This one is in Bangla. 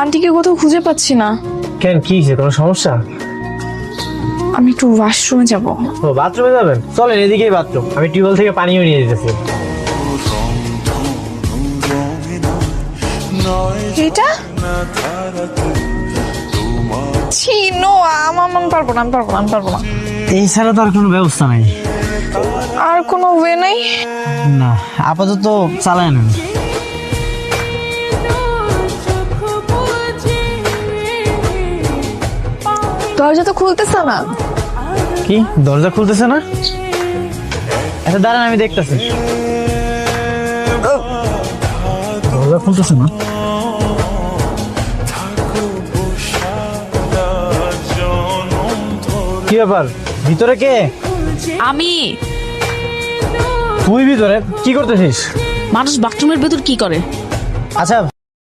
আন্টিকে কোথাও খুঁজে পাচ্ছি না। কেন কি হয়েছে? কোনো সমস্যা? আমি একটু ওয়াশরুমে যাব। ও বাথরুমে যাবেন? চলেন এদিকেই বাথরুম আমি টিউবওয়েল থেকে পানিও নিয়ে যেতেছি। এটা? ছি নো আমার আমি পারব না আমি পারব না আমি পারব না। এই ছাড়া তো আর কোনো ব্যবস্থা নাই। আর কোনো ওয়ে নাই? না আপাতত চালায় নেন। দরজা তো খুলতেছে না। কি? দরজা খুলতেছে না? আচ্ছা দাঁড়ান আমি দেখতেছি। দরজা খুলতেছে না? কি ব্যাপার? ভিতরে কে? আমি। তুই ভিতরে? কি করতেছিস? মানুষ বাথরুমের ভেতর কি করে? আচ্ছা